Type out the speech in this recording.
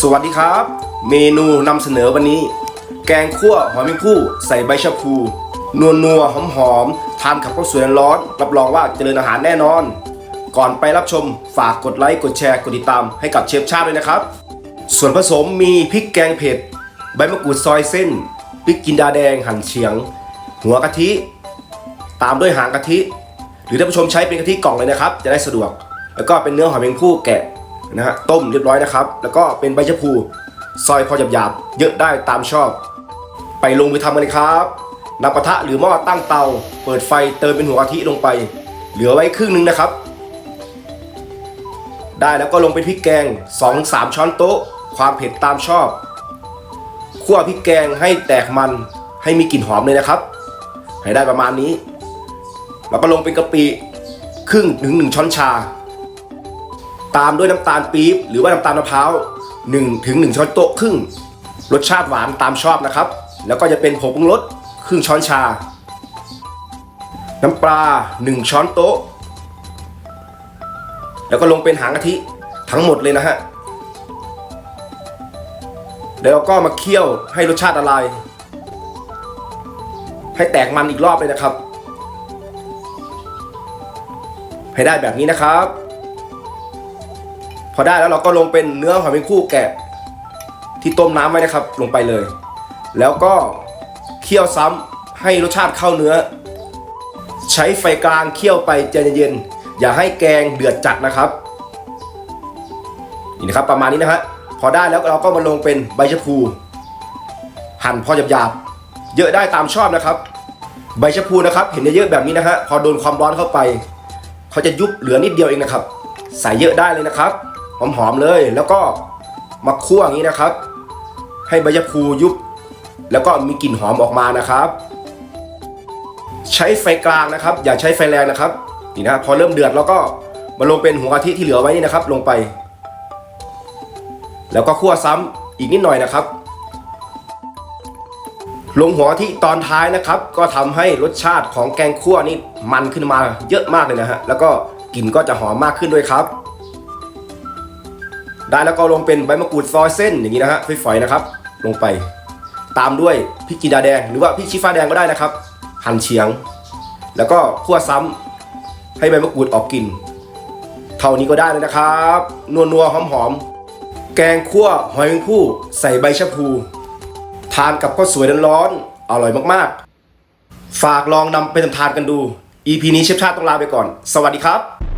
สวัสดีครับ เมนูนำเสนอวันนี้ แกงคั่วหอยแมงผู้ใส่ใบชะพูนัวนัวหอมหอมทานกับข้าวสวยร้อน รับรองว่าเจริญอาหารแน่นอน ก่อนไปรับชมฝากกดไลค์กดแชร์กดติดตามให้กับเชฟชาติด้วยนะครับ ส่วนผสมมีพริกแกงเผ็ด ใบมะกรูดซอยเส้นพริกจินดาแดงหั่นเฉียง หัวกะทิ ตามด้วยหางกะทิ หรือท่านผู้ชมใช้เป็นกะทิกล่องเลยนะครับ จะได้สะดวก แล้วก็เป็นเนื้อหอยแมงผู้แกะ นะฮะต้มเรียบร้อยนะครับ แล้วก็เป็นใบชะพูซอยพอหยาบๆเยอะได้ตามชอบ ไปลงมือทำกันเลยครับนำกระทะหรือหม้อตั้งเตา เปิดไฟเติมเป็นหัวกะทิลงไป เหลือไว้ครึ่งหนึงนะครับ ได้แล้วก็ลงเป็นพริกแกง 2-3 ช้อนโต๊ะ ความเผ็ดตามชอบคั่วพริกแกงให้แตกมันให้มีกลิ่นหอมเลยนะครับ ให้ได้ประมาณนี้ แล้วก็ลงเป็นกะปิครึ่งถึง1ช้อนชา ตามด้วยน้ำตาลปี๊บหรือว่าน้ำตาลมะพร้าว1ถึง1ช้อนโต๊ะครึ่ง รสชาติหวานตามชอบนะครับ แล้วก็จะเป็นผงปรุงรสครึ่งช้อนชา น้ำปลา 1 ช้อนโต๊ะ แล้วก็ลงเป็นหางกะทิทั้งหมดเลยนะฮะ แล้วเราก็มาเคี่ยวให้รสชาติละลาย ให้แตกมันอีกรอบเลยนะครับ ให้ได้แบบนี้นะครับ พอได้แล้วเราก็ลงเป็นเนื้อหอยแมงคู่แกะ ที่ต้มน้ำไว้นะครับ ลงไปเลย แล้วก็เคี่ยวซ้ำให้รสชาติเข้าเนื้อ ใช้ไฟกลางเคี่ยวไปใจเย็นๆอย่าให้แกงเดือดจัดนะครับนี่นะครับประมาณนี้นะฮะพอได้แล้วเราก็มาลงเป็นใบชะพูหั่นพอหยาบๆเยอะได้ตามชอบนะครับ ใบชะพูนะครับ เห็นเยอะๆแบบนี้นะฮะพอโดนความร้อนเข้าไป เขาจะยุบเหลือนิดเดียวเองนะครับ ใส่เยอะได้เลยนะครับ หอมๆเลย แล้วก็มาคั่วอย่างนี้นะครับ ให้ใบชะพูยุบ แล้วก็มีกลิ่นหอมออกมานะครับ ใช้ไฟกลางนะครับ อย่าใช้ไฟแรงนะครับนี่นะพอเริ่มเดือดเราก็มาลงเป็นหัวกะทิที่เหลือไว้นี่นะครับ ลงไป แล้วก็คั่วซ้ำอีกนิดหน่อยนะครับ ลงหัวกะทิตอนท้ายนะครับ ก็ทำให้รสชาติของแกงคั่วนี่มันขึ้นมาเยอะมากเลยนะฮะแล้วก็กลิ่นก็จะหอมมากขึ้นด้วยครับ ได้แล้วก็ลงเป็นใบมะกรูดซอยเส้นอย่างนี้นะฮะฝอยๆนะครับ ลงไป ตามด้วยพริกจีดาแดง หรือว่าพริกชี้ฟ้าแดงก็ได้นะครับ หั่นเฉียง แล้วก็คั่วซ้ำให้ใบมะกรูดออกกลิ่นเท่านี้ก็ได้เลยนะครับนัวๆหอมหอมๆแกงคั่วหอยแมงผู้ใส่ใบชะพู ทานกับข้าวสวยร้อนๆอร่อยมากๆ ฝากลองนำไปทำทานกันดู EP นี้เชฟชาติต้องลาไปก่อน สวัสดีครับ